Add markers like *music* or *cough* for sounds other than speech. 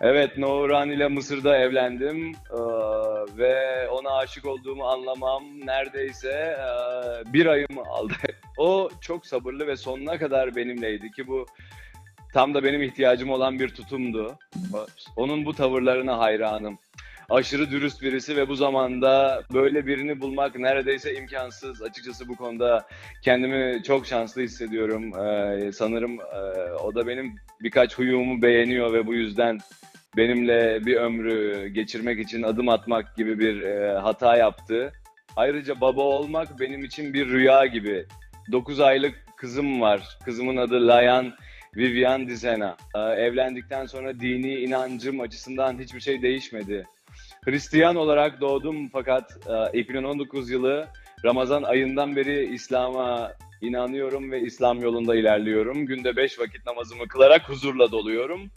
Evet, Nouran ile Mısır'da evlendim Ee, ve ona aşık olduğumu anlamam neredeyse e, bir ayımı aldı. *laughs* O çok sabırlı ve sonuna kadar benimleydi ki bu tam da benim ihtiyacım olan bir tutumdu. Onun bu tavırlarına hayranım. Aşırı dürüst birisi ve bu zamanda böyle birini bulmak neredeyse imkansız. Açıkçası bu konuda kendimi çok şanslı hissediyorum. Ee, sanırım e, o da benim birkaç huyumu beğeniyor ve bu yüzden benimle bir ömrü geçirmek için adım atmak gibi bir e, hata yaptı. Ayrıca baba olmak benim için bir rüya gibi. 9 aylık kızım var. Kızımın adı Layan Vivian Dizena. Ee, evlendikten sonra dini inancım açısından hiçbir şey değişmedi. Hristiyan olarak doğdum fakat e, 2019 yılı Ramazan ayından beri İslam'a inanıyorum ve İslam yolunda ilerliyorum. Günde 5 vakit namazımı kılarak huzurla doluyorum.